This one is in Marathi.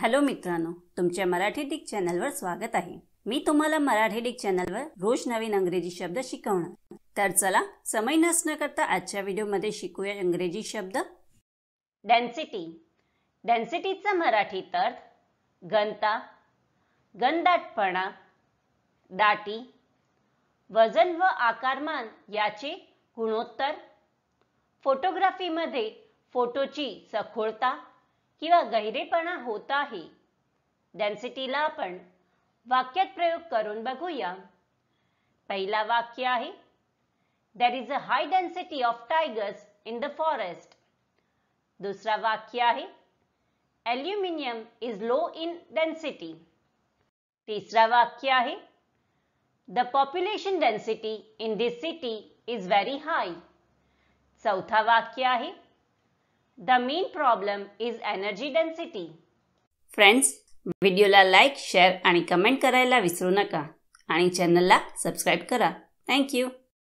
हॅलो मित्रांनो तुमच्या मराठी डिक चॅनलवर स्वागत आहे. मी तुम्हाला मराठी डिक चॅनलवर रोज नवीन अंग्रेजी शब्द शिकवणार. तर चला समय नसणं करता आजच्या व्हिडिओमध्ये शिकूया इंग्रजी शब्द. डेन्सिटी डेन्सिटीचा मराठीत अर्थ घनता घनदाटपणा दाटी वजन व आकारमान याचे गुणोत्तर. फोटोग्राफीमध्ये फोटोची सखोळता किंवा गहिरेपणा होत आहे. डेन्सिटीला आपण वाक्यात प्रयोग करून बघूया. पहिला वाक्य आहे there is a high density of tigers in the forest दुसरा वाक्य आहे aluminium is low in density तिसरा वाक्य आहे the population density in this city is very high चौथा वाक्य आहे the main problem is energy density. Friends व्हिडिओला लाईक शेअर आणि कमेंट करायला विसरू नका. आणि चॅनलला सबस्क्राईब करा. थँक्यू